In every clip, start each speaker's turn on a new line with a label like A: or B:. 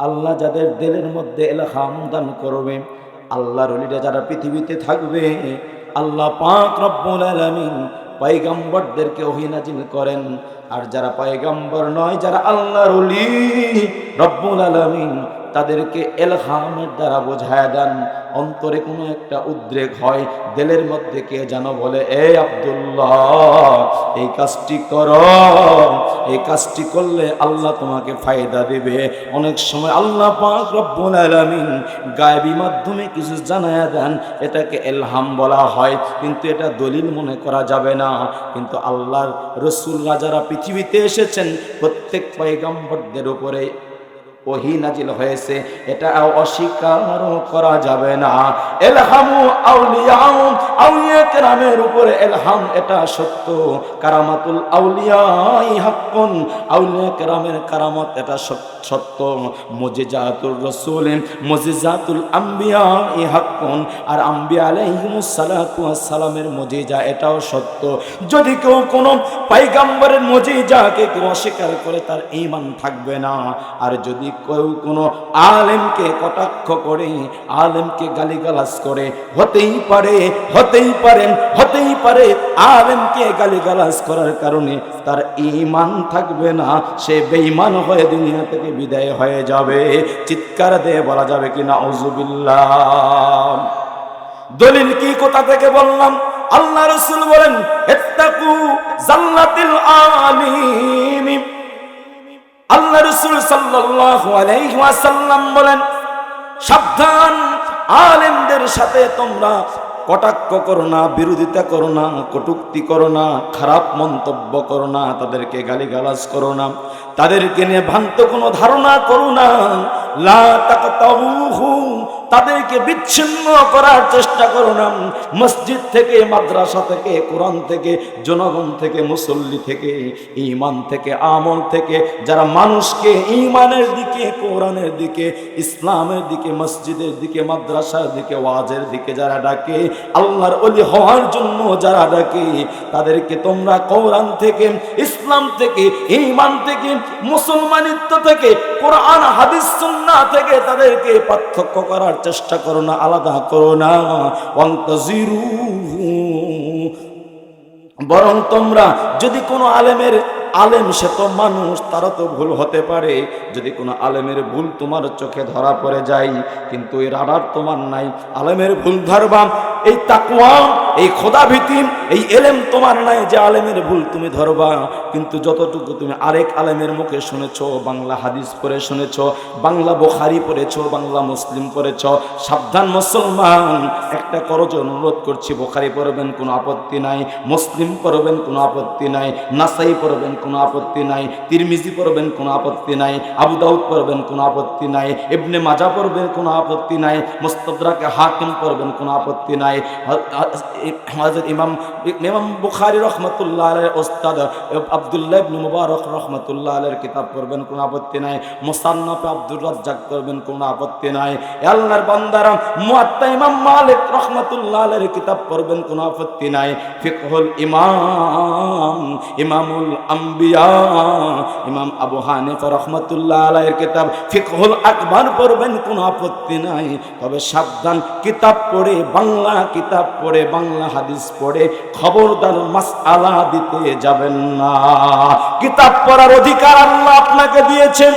A: আল্লাহ যাদের দিলের মধ্যে এলাকা দান করবে, আল্লাহর অলিরা যারা পৃথিবীতে থাকবে, আল্লাহ পাক রব্বুল আলামিন পাইগাম্বরদেরকে অহিনাজিন করেন। আর যারা পায়গাম্বর নয়, যারা আল্লাহর অলি, রব্বুল আলামিন তাদেরকে এলহামের দ্বারা বোঝায় দেন, অন্তরে কোনো একটা উদ্রেক হয়, দেলের মধ্যে কে যেন বলে, এ আব্দুল্লাহ, এই কাজটি কর, এই কাজটি করলে আল্লাহ তোমাকে ফায়দা দেবে। অনেক সময় আল্লাহ পাক রব্বুল আলামিন গায়েবী মাধ্যমে কিছু জানায়া দেন, এটাকে এলহাম বলা হয়, কিন্তু এটা দলিল মনে করা যাবে না। কিন্তু আল্লাহর রসুলরা যারা পৃথিবীতে এসেছেন, প্রত্যেক পয়গম্বরদের উপরে ওহি নাজিল হয়েছে। এটা অস্বীকার করা যাবে না। এলহামু আউলিয়াউ, আউলিয়া কেরামের উপরে এলহাম, এটা সত্য। কারামাতুল আউলিয়াই হাক্কুন, আউলিয়া কেরামের কারামত এটা সত্য। মুজিজাতুর রাসূল, মুজিজাতুল আম্বিয়া ই হাক্কুন, আর আম্বিয়া আলাইহিমুস সালাতু সালামের মুজিজা এটাও সত্য। যদি কেউ কোনো পয়গম্বরের মুজিজাকে কেউ অস্বীকার করে, তার ঈমান থাকবে না। আর যদি কেউ কোনো আলেমকে কটাক্ষ করে, আলেমকে গালিগালাজ করে, হতেই পারে, হতেই পারেন হতেই পারে আলেমকে গালিগালাজ করার কারণে তার ঈমান থাকবে না, সে বেঈমান হয়ে দুনিয়া থেকে বিদায় হয়ে যাবে। চিৎকার দিয়ে বলা যাবে কিনা অজুবিল্লাহ দলিল কি, কোথা থেকে বললাম? আল্লাহ রসুল বলেন জান্নাতিল আলিম রসুল সাল্লাল্লাহু বলেন, সাবধান, আলেমদের সাথে তোমরা কটাক্ষ করো না, বিরোধিতা করো না, কটুক্তি করো না, খারাপ মন্তব্য করো না, তাদেরকে গালিগালাজ করো না, তাদেরকে নিয়ে ভ্রান্ত কোনো ধারণা করো না। লা তাকতাউহু তাদেরকে বিচ্ছিন্ন করার চেষ্টা করো না মসজিদ থেকে, মাদ্রাসা থেকে, কোরআন থেকে, জনগণ থেকে, মুসল্লি থেকে ইমান থেকে, আমল থেকে, যারা মানুষকে ইমানের দিকে, কোরআনের দিকে, ইসলামের দিকে, মসজিদের দিকে, মাদ্রাসার দিকে, ওয়াজের দিকে যারা ডাকে, আল্লাহর অলি হওয়ার জন্য যারা ডাকে, তাদেরকে তোমরা কোরআন থেকে, ইসলাম থেকে ইমান থেকে, মুসলমানিত্ব থেকে কোরআন, হাদিস সুন্নাহ থেকে তাদেরকে পার্থক্য করার চেষ্টা করো না, আলাদা করো না। অন্তজিরু বরং তোমরা যদি কোনো আলেমের আলেম, সে তো মানুষ তারা তো ভুল হতে পারে। যদি কোনো আলেমের ভুল তোমার চোখে ধরা পড়ে যায়, কিন্তু এর আড়ার তোমার নাই। আলেমের ভুল ধরবা, এই তাকুয়া এই খোদা ভীতি এই এলেম তোমার নাই যে আলেমের ভুল তুমি ধরবা। কিন্তু যতটুকু তুমি আরেক আলেমের মুখে শুনেছ, বাংলা হাদিস পড়ে শুনেছ, বাংলা বোখারি পড়েছ, বাংলা মুসলিম পড়েছ, সাবধান মুসলমান, একটা করজ অনুরোধ করছি, বোখারি পড়বেন, কোনো আপত্তি নাই, মুসলিম পড়বেন, কোনো আপত্তি নাই, নাসাই পড়বেন কোনো আপত্তি নাই, তিরমিজি পড়বেন কোনো আপত্তি নাই, আবু দাউদ পড়বেন কোনো আপত্তি নাই, ইবনে মাজা পড়বেন কোনো আপত্তি নাই, মুস্তদরাকে হাকিম পড়বেন কোনো আপত্তি নাই। হযরত ইমাম ইমাম বুখারী রাহমাতুল্লাহ আলাইহির ওস্তাদ, আব্দুল্লাহ ইবনে মুবারক রাহমাতুল্লাহ আলাইহির কিতাব পড়বেন কোনো আপত্তি নাই, মুসান্নাফ আব্দুর রাজ্জাক পড়বেন কোনো আপত্তি নাই। আল্লাহর বান্দারা, মুয়াত্তা ইমাম মালিক রাহমাতুল্লাহ আলাইহির কিতাব পড়বেন কোনো আপত্তি নাই। ফিকহুল ইমাম, ইমামুল আম্বিয়া। ইমাম আবু হানিফা রাহমাতুল্লাহ আলাইহির কিতাব, ফিকহুল আকবার পড়বেন, কোনো আপত্তি নাই। তবে সাবধান, কিতাব পড়ে, বাংলা কিতাব পড়ে, বাংলা হাদিস পড়ে, খবরদার মাসআলা দিতে যাবেন না। কিতাব পড়ার অধিকার আল্লাহ আপনাকে দিয়েছেন।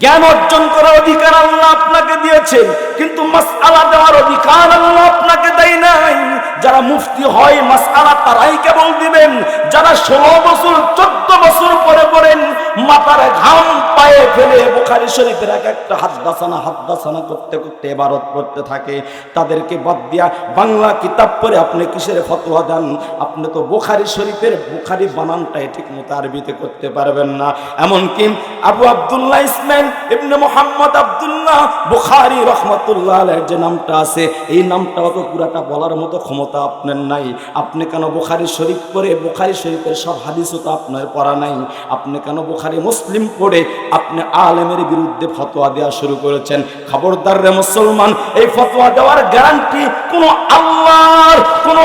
A: জ্ঞান অর্জন করার অধিকার আল্লাহ আপনাকে দিয়েছেন। কিন্তু মাসআলা দেওয়ার অধিকার আল্লাহ আপনাকে দেয় নাই। যারা মুফতি হয়, মাসআলা তারাই কেবল দিবেন। যারা ষোলো বছর, চোদ্দ বছর পরে পড়েন, মাথার ঘাম পায়ে ফেলে বোখারি শরীফের এক একটা হাদ্দাসানা হাদ্দাসানা করতে করতে এবারত পড়তে থাকে। তাদেরকে বাদ দিয়া বাংলা কিতাব পড়ে আপনি কিসের ফতোয়া দেন? আপনি তো বোখারি শরীফের বোখারি বানানটাই ঠিক মতো আরবিতে করতে পারবেন না। এমনকি আবু আব্দুল্লাহ ইসমাইল ইবনে মোহাম্মদ আব্দুল্লাহ বুখারী রহমতুল্লাহ যে নামটা আছে, এই নামটাও তো পুরাটা বলার মতো ক্ষমতা ক্ষমতা আপনার নাই। আপনি কেন বুখারি শরীফ পড়ে? বুখারি শরীফের সব হাদিসও তো আপনার পড়া নাই। আপনি কেন বুখারি মুসলিম পড়ে? আপনি আলেমের বিরুদ্ধে ফতোয়া দেওয়া শুরু করেছেন। খবরদার রে মুসলমান, এই ফতোয়া দেওয়ার গ্যারান্টি কোন আল্লাহর, কোন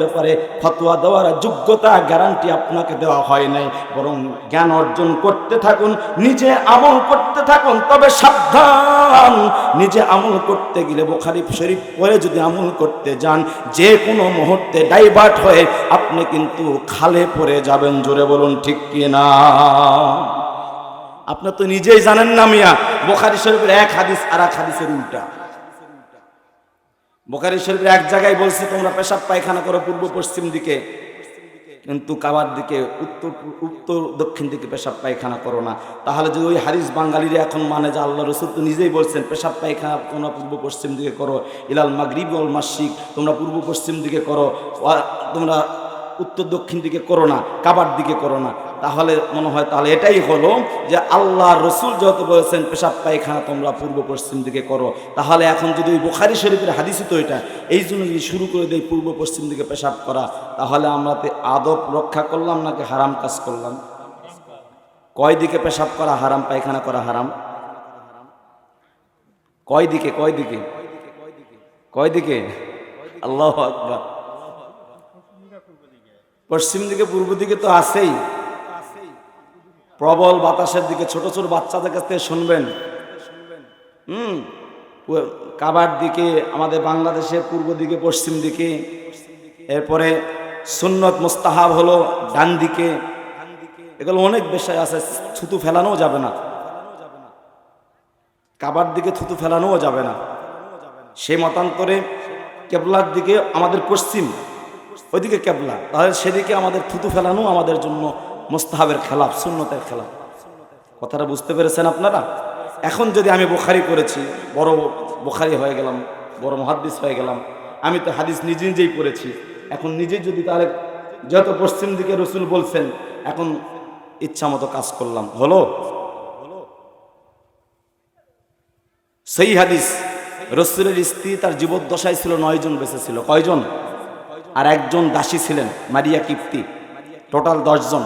A: ব্যাপারে ফতোয়া দেওয়ার যোগ্যতা গ্যারান্টি আপনাকে দেওয়া হয় নাই। বরং জ্ঞান অর্জন করতে থাকুন, নিজে আমল করতে থাকুন, তবে সাবধান, নিজে আমল করতে গেলে বোখারি শরীফ পরে যদি আমল করতে যান, যে কোনো মুহূর্তে ডাইভার্ট হয়ে আপনি কিন্তু খালে পড়ে যাবেন। জোরে বলুন, ঠিক কি না? আপনি তো নিজেই জানেন না মিয়া বোখারি শরীফের এক হাদিস আর এক হাদিসের উল্টা। বোখারি শরীফের এক জায়গায় বলছে, তোমরা পেশাব পায়খানা করো পূর্ব পশ্চিম দিকে। কিন্তু কাবার দিকে, উত্তর উত্তর দক্ষিণ দিকে পেশাব পায়খানা করো না। তাহলে যদি ওই হারিস বাঙালিরা এখন মানে যে আল্লাহ রসুল, তো নিজেই বলছেন, পেশাব পায়খানা তোমরা পূর্ব পশ্চিম দিকে করো, ইলাল মাগরিব অল মাসিক তোমরা পূর্ব পশ্চিম দিকে করো তোমরা উত্তর দক্ষিণ দিকে করো না, কাবার দিকে করো না। তাহলে মনে হয়, তাহলে এটাই হলো যে আল্লাহ রসুল যত বলেছেন, পেশাব পায়খানা তোমরা পূর্ব পশ্চিম দিকে করো। তাহলে এখন যদি ওই বুখারি শরীফের হাদিসই তো এটা, এই জন্য যদি শুরু করে দেয় পূর্ব পশ্চিম দিকে পেশাব করা, তাহলে আমরা তো আদব রক্ষা করলাম নাকি হারাম কাজ করলাম? কয় দিকে পেশাব করা হারাম, পায়খানা করা হারাম? কয় দিকে কয় দিকে? কয় দিকে? আল্লাহ আকবার। পশ্চিম দিকে, পূর্ব দিকে তো আছেই। প্রবল বাতাসের দিকে, ছোট ছোট বাচ্চাদের কাছ থেকে শুনবেন। হুম কাবার দিকে, আমাদের বাংলাদেশে পূর্ব দিকে, পশ্চিম দিকে। এরপরে সুন্নত মোস্তাহাব হলো ডান দিকে। এগুলো অনেক বিষয় আছে, থুতু ফেলানোও যাবে না। কাবার দিকে থুতু ফেলানোও যাবে না। সে মতান্তরে কেবলার দিকে, আমাদের পশ্চিম। ওইদিকে কেবলা। তাহলে সেদিকে আমাদের থুতু ফেলানো আমাদের জন্য মোস্তাহাবের খেলাফ, সুন্নতের খেলাফ। কথাটা বুঝতে পেরেছেন আপনারা? এখন যদি আমি বোখারি করেছি বড় বোখারি হয়ে গেলাম, বড় মহাদ্দিস হয়ে গেলাম, আমি তো হাদিস নিজে নিজেই পড়েছি। এখন নিজে যদি তাহলে যত পশ্চিম দিকে রসুল বলছেন, এখন ইচ্ছা মতো কাজ করলাম। হলো? সেই হাদিস, রসুলের স্ত্রী তার জীবদ্দশায় ছিল নয়জন, বেঁচে ছিল। কয়জন? আর একজন দাসী ছিলেন, মারিয়া কিপ্তি। টোটাল দশজন।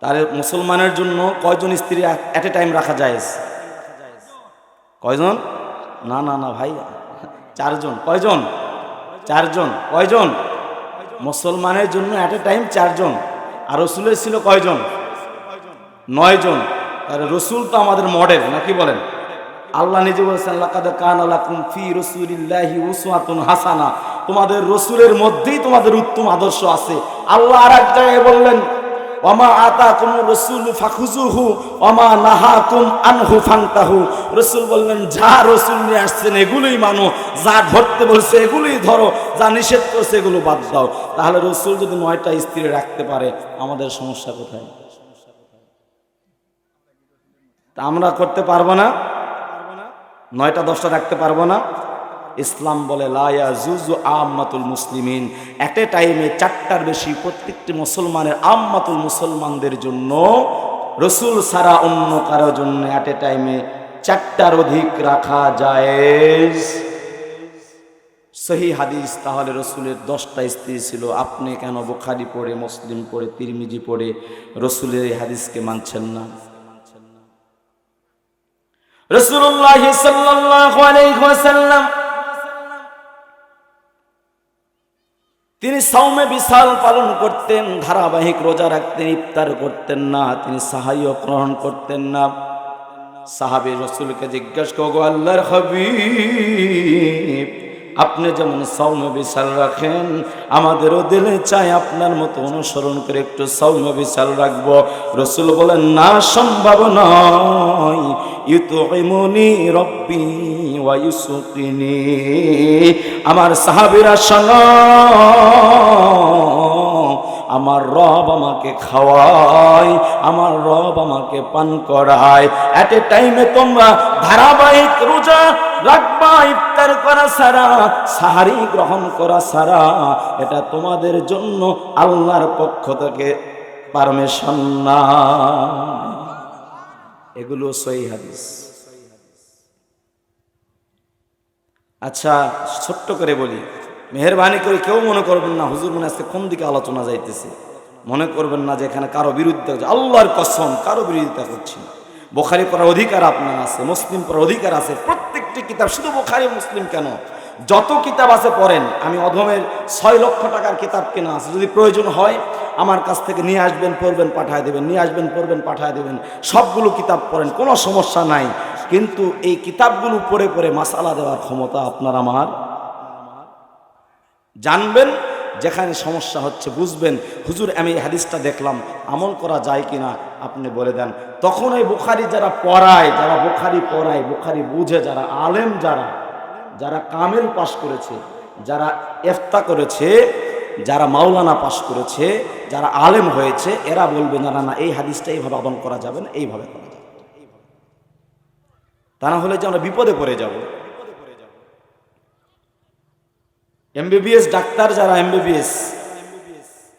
A: তাহলে মুসলমানের জন্য কয়জন স্ত্রী অ্যাট এ টাইম রাখা যায় কয়জন? না না না, ভাই। চারজন। কয়জন? চারজন। কয়জন? মুসলমানের জন্য অ্যাট এ টাইম চারজন। আর রসুলের ছিল কয়জন? নয় জন তাহলে রসুল তো আমাদের মডেল নাকি বলেন? আল্লাহ নিজে বলেছেন, লাকাদ কান লাকুম ফি রাসূলিল্লাহি উসওয়াতুন হাসানা। তোমাদের রসুলের মধ্যেই তোমাদের উত্তম আদর্শ আছে। আল্লাহ আর এক জায়গায় বললেন, ওমা আতাকুম রসুল ফাখুজুহু ওমা নাহাকুম আনহু ফান্তাহু। রসুল বললেন, যা রসুল নিয়ে আসছেন এগুলোই মানো, যা ধরতে বলছে এগুলোই ধরো, যা নিষেধ করছে এগুলো বাদ দাও। তাহলে রসুল যদি নয়টা স্ত্রী রাখতে পারে, আমাদের সমস্যা কোথায়? তা আমরা করতে পারব না? নয়টা দশটা রাখতে পারব না? ইসলাম বলে লায়া জুজু আম্মাতুল মুসলিমিন। এট এ টাইমে চারটার বেশি প্রত্যেকটি মুসলমানের আম্মাতুল মুসলমানদের জন্য রসুল সারা অন্য কারোর জন্য এট এ টাইমে চারটার অধিক রাখা যায় সহি হাদিস, তাহলে রসুলের দশটা স্ত্রী ছিল। আপনি কেন বোখারি পড়ে, মুসলিম পড়ে, তিরমিজি পড়ে, রসুলের এই হাদিসকে মানছেন না? রসুল্লাহ সাল্লাল্লাহু তিনি সাউমে বিশাল পালন করতেন, ধারাবাহিক রোজা রাখতেন, ইফতার করতেন না, তিনি সাহায্য গ্রহণ করতেন না। সাহাবি রসুলকে জিজ্ঞেস করব আল্লাহর হাবিব, আপনি যেমন সৌম্য বিশাল রাখেন, আমাদেরও দিলে চাই আপনার মতো অনুসরণ করে একটু সৌম্য বিশাল রাখব। রসুল বলেন, না, সম্ভব নয়। ইউতুইমুনি রব্বি ওয়া ইউসুকিনি। আমার সাহাবীরা, শোনো, আমার রব আমাকে খাওয়ায়, আমার রব আমাকে পান করায়। এট এ টাইমে তোমরা ধারাবাহিক রোজা রাখবা, ইফতার করা সারা সাহারি গ্রহণ করা সারা এটা তোমাদের জন্য আল্লাহর পক্ষ থেকে পারমিশন না। এগুলো সহি হাদিস। আচ্ছা ছোট্ট করে বলি, মেহরবানি করে কেউ মনে করবেন না হুজুর মনে আজকে কোন দিকে আলোচনা যাইতেছে। মনে করবেন না যে এখানে কারও বিরুদ্ধে আল্লাহর কসম, কারও বিরোধিতা করছি না। বোখারি পড়ার অধিকার আপনার আছে, মুসলিম পড়ার অধিকার আছে, প্রত্যেকটি কিতাব, শুধু বোখারি মুসলিম কেন? যত কিতাব আছে পড়েন, আমি অধমের ছয় লক্ষ টাকার কিতাব কেনা আছে। যদি প্রয়োজন হয়, আমার কাছ থেকে নিয়ে আসবেন, পড়বেন, পাঠায় দেবেন, নিয়ে আসবেন, পড়বেন, পাঠায় দেবেন। সবগুলো কিতাব পড়েন, কোনো সমস্যা নাই। কিন্তু এই কিতাবগুলো পড়ে পড়ে মাসালা দেওয়ার ক্ষমতা আপনার আমার। জানবেন, যেখানে সমস্যা হচ্ছে বুঝবেন। হুজুর, আমি এই হাদিসটা দেখলাম, আমল করা যায় কিনা আপনি বলে দেন। তখন এই বুখারি যারা পড়ায়, যারা বুখারি পড়ায়, বুখারি বুঝে, যারা আলেম, যারা যারা কামেল পাশ করেছে, যারা এফতা করেছে, যারা মাওলানা পাশ করেছে, যারা আলেম হয়েছে, এরা বলবে, না না না, এই হাদিসটা এইভাবে আমল করা যাবে না, এইভাবে করা তা না হলে যে আমরা বিপদে পড়ে যাব। এমবিবিএস ডাক্তার যারা এমবিবিএস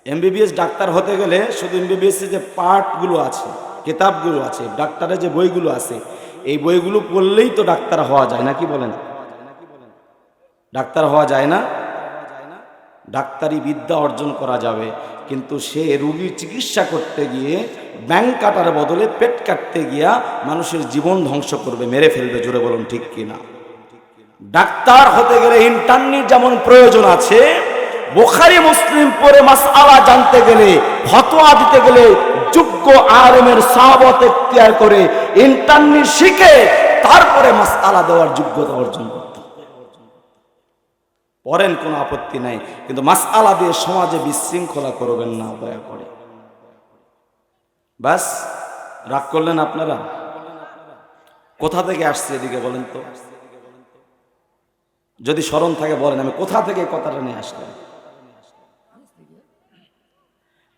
A: এমবিবিএস ডাক্তার হতে গেলে শুধু এমবিবিএস যে পার্টগুলো আছে, কিতাবগুলো আছে, ডাক্তারের যে বইগুলো আছে, এই বইগুলো পড়লেই তো ডাক্তার হওয়া যায় না, কি বলেন? ডাক্তার হওয়া যায় না। ডাক্তারি বিদ্যা অর্জন করা যাবে, কিন্তু সে রুগীর চিকিৎসা করতে গিয়ে ব্যাংক কাটার বদলে পেট কাটতে গিয়া মানুষের জীবন ধ্বংস করবে, মেরে ফেলবে, জোরে বলুন ঠিক কিনা ডাক্তার হতে গেলে ইন্টারনেট যেমন প্রয়োজন আছে, বোখারি, মুসলিম পরে মাসআলা জানতে গেলে, ফতোয়া দিতে গেলে যোগ্য আলেমের সাহাবত এখতিয়ার করে ইন্টারনেট শিখে তারপরে মাসআলা দেওয়ার যোগ্যতা অর্জন করতে। পড়েন কোনো আপত্তি নাই, কিন্তু মাসআলা দিয়ে সমাজে বিশৃঙ্খলা করবেন না, দয়া করে বাস, রাগ করলেন আপনারা? কোথা থেকে আসছে এদিকে বলেন তো? যদি স্মরণ থাকে বলেন, আমি কোথা থেকে কথাটা নিয়ে আসলাম?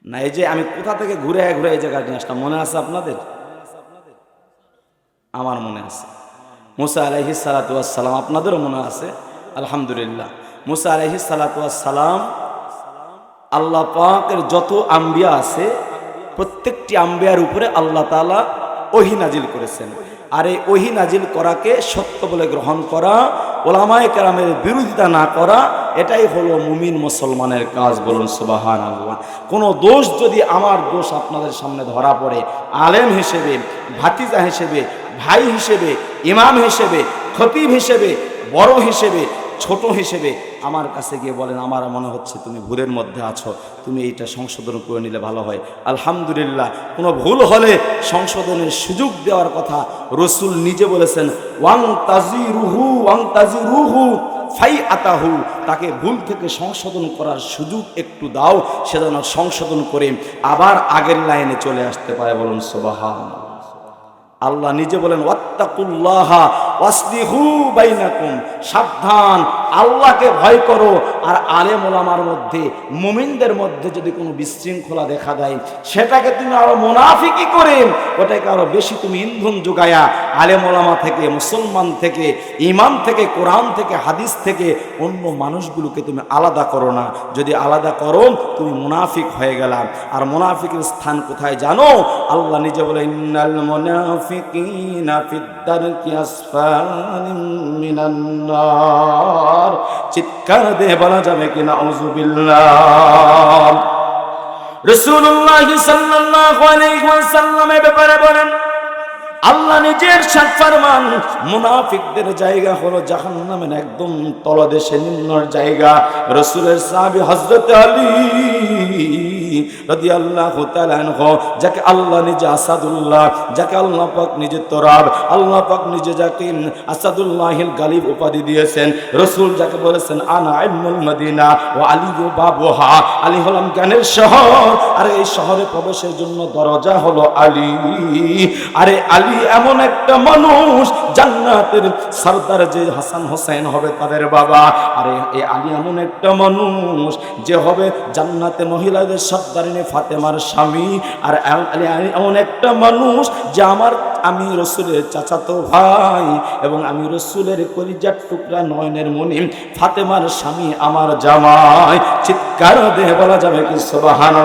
A: না, এই যে আমি কোথা থেকে ঘুরে ঘুরে এই জায়গায় নিয়ে আসলাম, মনে আছে আপনাদের? আমার মনে আছে। মুসা আলহি সালাতাম আপনাদেরও মনে আছে? আলহামদুলিল্লাহ। মুসা আলহি সালাতাম আল্লাহ পাকের যত আম্বিয়া আছে প্রত্যেকটি আম্বিয়ার উপরে আল্লাহ তালা ওহি নাজিল করেছেন। আর এই ওহি নাজিল করাকে সত্য বলে গ্রহণ করা, ওলামায় কেরামের বিরোধিতা না করা, এটাই হলো মুমিন মুসলমানের কাজ বলুন সুবাহান আল্লাহ কোনো দোষ যদি আমার দোষ আপনাদের সামনে ধরা পড়ে, আলেম হিসেবে, ভাতিজা হিসেবে, ভাই হিসেবে, ইমাম হিসেবে, খতিব হিসেবে, বড় হিসেবে ছোট হিসেবে আমার কাছে গিয়ে বলেন, আমার মনে হচ্ছে তুমি ভুলের মধ্যে আছো, তুমি এইটা সংশোধন করে নিলে ভালো হয়। আলহামদুলিল্লাহ, কোনো ভুল হলে সংশোধনের সুযোগ দেওয়ার কথা রসুল নিজে বলেছেন, ওয়াং তাজি রুহু ওয়াং তাজি রুহু ফাই আতাহু তাকে ভুল থেকে সংশোধন করার সুযোগ একটু দাও, সে যেন সংশোধন করে আবার আগের লাইনে চলে আসতে পারে বলুন সোবাহান আল্লাহ নিজে বলেন, ওয়াত্তাকুল্লাহ সাবধান, আল্লাহকে ভয় করো। আর আলেম ওলামার মধ্যে, মুমিনদের মধ্যে যদি কোনো বিশৃঙ্খলা দেখা দেয়, সেটাকে তুমি আরও মুনাফিকি করে, ওটাকে আরও বেশি তুমি ইন্ধন যোগায়া, আলেম ওলামা থেকে, মুসলমান থেকে, ইমাম থেকে, কোরআন থেকে, হাদিস থেকে, অন্য মানুষগুলোকে তুমি আলাদা করো না। যদি আলাদা করো, তুমি মুনাফিক হয়ে গেলাম আর মুনাফিকের স্থান কোথায় জানো? আল্লাহ নিজে বলে মিনান নার চিৎকার দিয়ে বলা যাবে কিনা ওয়াসাল্লামের ব্যাপারে বলেন, আল্লাহ নিজের সাত মুনাফিকদের জায়গা হলো জাহান্নামের একদম তলদেশে নিম্নর জায়গা। রসুলের সাহাবী হযরত আলী যাকে আল্লাহ নিজে আসাদুল্লাহ, যাকে আল্লাহ পাক নিজে তোরাব, আল্লাহ পাক নিজে যাকে গালিব উপাধি দিয়েছেন। রসুল যাকে বলেছেন, আনা মদিনা ও আলী বাবুহা। আলী হলাম জ্ঞানের শহর। আর এই শহরে প্রবেশের জন্য দরজা হলো আলী। আরে আলী এমন একটা মানুষ, জান্নাতের সর্দার যে হাসান হোসেন হবে তাদের বাবা। আরে আলী এমন একটা মানুষ, যে হবে জান্নাতে মহিলাদের সর্দারিনী ফাতেমার স্বামী আর এমন একটা মানুষ যে আমার আমি রসুলের চাচাতো ভাই এবং আমি রসুলের কলিজার টুকরা নয়নের মনি ফাতেমার স্বামী আমার জামাই। চিৎকার দেহ বলা যাবে কি সবাহান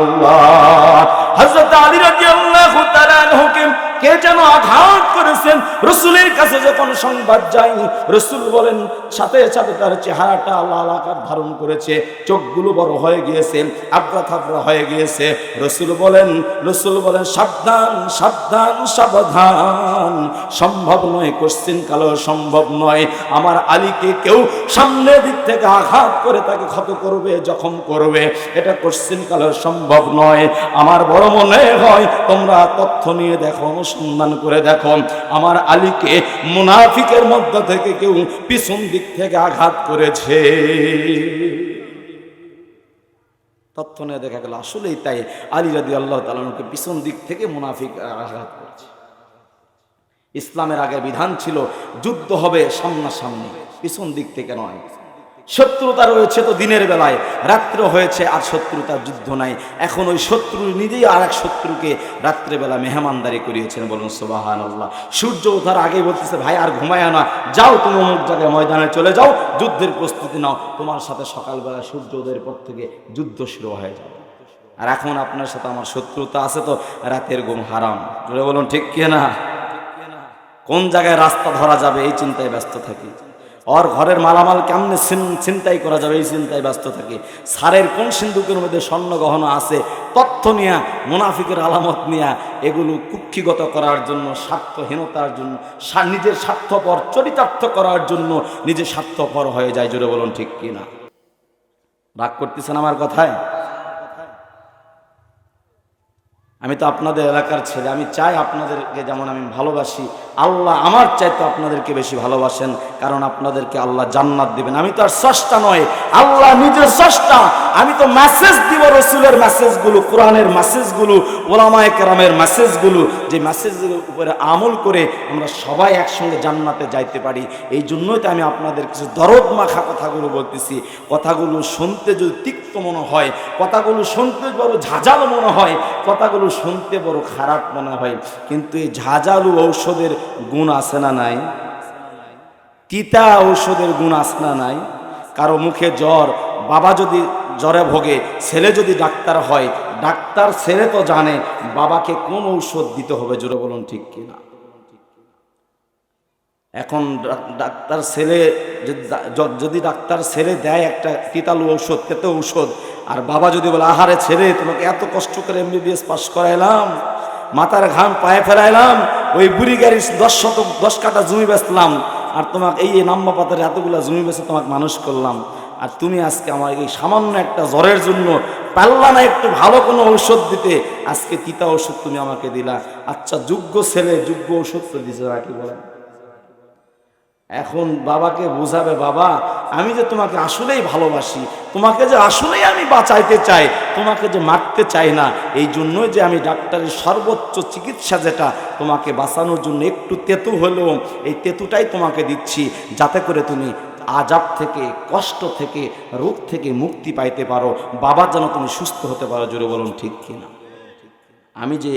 A: কে যেন আঘাত করেছেন? রসুলের কাছে যখন সংবাদ যায় রসুল বলেন, সাথে সাথে তার চেহারাটা লাল আকার ধারণ করেছে, চোখগুলো বড় হয়ে গিয়েছে, আবরা থাবরা হয়ে গিয়েছে। রসুল বলেন রসুল বলেন, সাবধান সাবধান সাবধান। সম্ভব নয়, কোশ্চিন কালো, সম্ভব নয়। আমার আলীকে কেউ সামনের দিক থেকে আঘাত করে তাকে ক্ষত করবে, জখম করবে। এটা কোশ্চিন কালো, সম্ভব নয়। আমার বড় মনে হয়, তোমরা তথ্য নিয়ে দেখো অনুসন্ধান করে দেখো, আমার আলীকে মুনাফিকের মধ্য থেকে কেউ পিছন দিক থেকে আঘাত করেছে। নিয়ে দেখা গেল, আসলেই তাই। আলী রাদি আল্লাহ তালকে পিছন দিক থেকে মুনাফিক আঘাত করেছে। ইসলামের আগে বিধান ছিল, যুদ্ধ হবে সামনাসামনি, পিছন দিক থেকে নয়। শত্রুতা রয়েছে তো দিনের বেলায় রাত্র হয়েছে আর শত্রুতার যুদ্ধ নাই। এখন ওই শত্রু নিজেই আর এক শত্রুকে রাত্রেবেলা মেহমানদারি করিয়েছেন বলুন সোবাহান আল্লাহ সূর্য ওঠার আগে বলতেছে, ভাই, আর ঘুমায় না। যাও তুমি অমুক জায়গায় ময়দানে চলে যাও, যুদ্ধের প্রস্তুতি নাও। তোমার সাথে সকালবেলা সূর্য উদয়ের পর থেকে যুদ্ধ শুরু হয়ে যাবে। আর এখন আপনার সাথে আমার শত্রুতা আছে তো, রাতের ঘুম হারাম। বলুন, ঠিক কে না কোন জায়গায় রাস্তা ধরা যাবে, এই চিন্তায় ব্যস্ত থাকি। ওর ঘরের মালামাল কেমনে চিন্তাই করা যাবে? এই চিন্তায় ব্যস্ত থাকি সারের কোন সিন্ধুকের মধ্যে স্বর্ণ গহনা আছে, তথ্য নিয়া, মুনাফিকের আলামত নিয়া, এগুলো কুক্ষিগত করার জন্য, স্বার্থহীনতার জন্য নিজের স্বার্থপর, চরিতার্থ করার জন্য নিজে স্বার্থপর হয়ে যায়। জোরে বলুন, ঠিক কিনা? রাগ করতেছেন আমার কথায়? আমি তো আপনাদের এলাকার ছেলে, আমি চাই আপনাদেরকে যেমন আমি ভালোবাসি, আল্লাহ আমার চাইতে আপনাদেরকে বেশি ভালোবাসেন, কারণ আপনাদেরকে আল্লাহ জান্নাত দিবেন। আমি তো আর স্রষ্টা নয় আল্লাহ নিজের স্রষ্টা। আমি তো মেসেজ দিব রসুলের মেসেজগুলো কোরআনের মেসেজগুলো ওলামায় কেরামের মেসেজগুলো যে মেসেজের উপরে আমল করে আমরা সবাই একসঙ্গে জান্নাতে যাইতে পারি। এই জন্যই তো আমি আপনাদের কিছু দরদ মাখা কথাগুলো বলতেছি। কথাগুলো শুনতে যদি তিক্ত মনে হয়, কথাগুলো শুনতে বড় ঝাঁঝালো মনে হয়, কথাগুলো শুনতে বড় খারাপ মনে হয়, কিন্তু এই ঝাঁঝালু ঔষধের গুণ আছে না নাই? তিতা ঔষধের গুণ আছে না নাই? কারও মুখে জ্বর, বাবা যদি জ্বরে ভোগে, ছেলে যদি ডাক্তার হয়, ডাক্তার ছেলে তো জানে বাবাকে কোন ঔষধ দিতে হবে, জোরে বলুন ঠিক কিনা এখন ডাক্তার ছেলে যদি ডাক্তার ছেলে দেয় একটা তিতালু ঔষধ, তেতো ঔষধ আর বাবা যদি বলে, আহারে ছেড়ে তোমাকে এত কষ্ট করে এমবিবিএস পাশ করাইলাম, মাথার ঘাম পায়ে ফেরাইলাম ওই বুড়ি গাড়ির দশ শতক, দশ কাটা জমি বেচলাম, আর তোমাকে এই এই নাম্বা পাতার এতগুলা জমি বেচে তোমাকে মানুষ করলাম, আর তুমি আজকে আমার এই সামান্য একটা জ্বরের জন্য পারলা না একটু ভালো কোনো ঔষধ দিতে, আজকে তিতা ওষুধ তুমি আমাকে দিলা। আচ্ছা যোগ্য ছেলে, যোগ্য ওষুধ তো দিছে নাকি বলেন? এখন বাবাকে বোঝাবে, বাবা, আমি যে তোমাকে আসলেই ভালোবাসি, তোমাকে যে আসলেই আমি বাঁচাইতে চাই, তোমাকে যে মারতে চাই না, এই জন্যই যে আমি ডাক্তারের সর্বোচ্চ চিকিৎসা যেটা তোমাকে বাঁচানোর জন্য একটু তেতু হলেও, এই তেতুটাই তোমাকে দিচ্ছি, যাতে করে তুমি আজাব থেকে, কষ্ট থেকে, রোগ থেকে মুক্তি পাইতে পারো। বাবা যেন তুমি সুস্থ হতে পারো। জোরে বলুন, ঠিক কিনা? আমি যে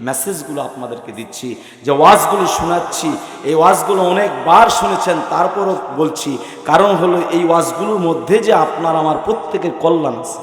A: মেসেজগুলো আপনাদেরকে দিচ্ছি, যে ওয়াজগুলো শোনাচ্ছি, এই ওয়াজগুলো অনেকবার শুনেছেন, তারপরও বলছি, কারণ হলো এই ওয়াজগুলোর মধ্যে যে আপনার, আমার প্রত্যেকের কল্যাণ আছে।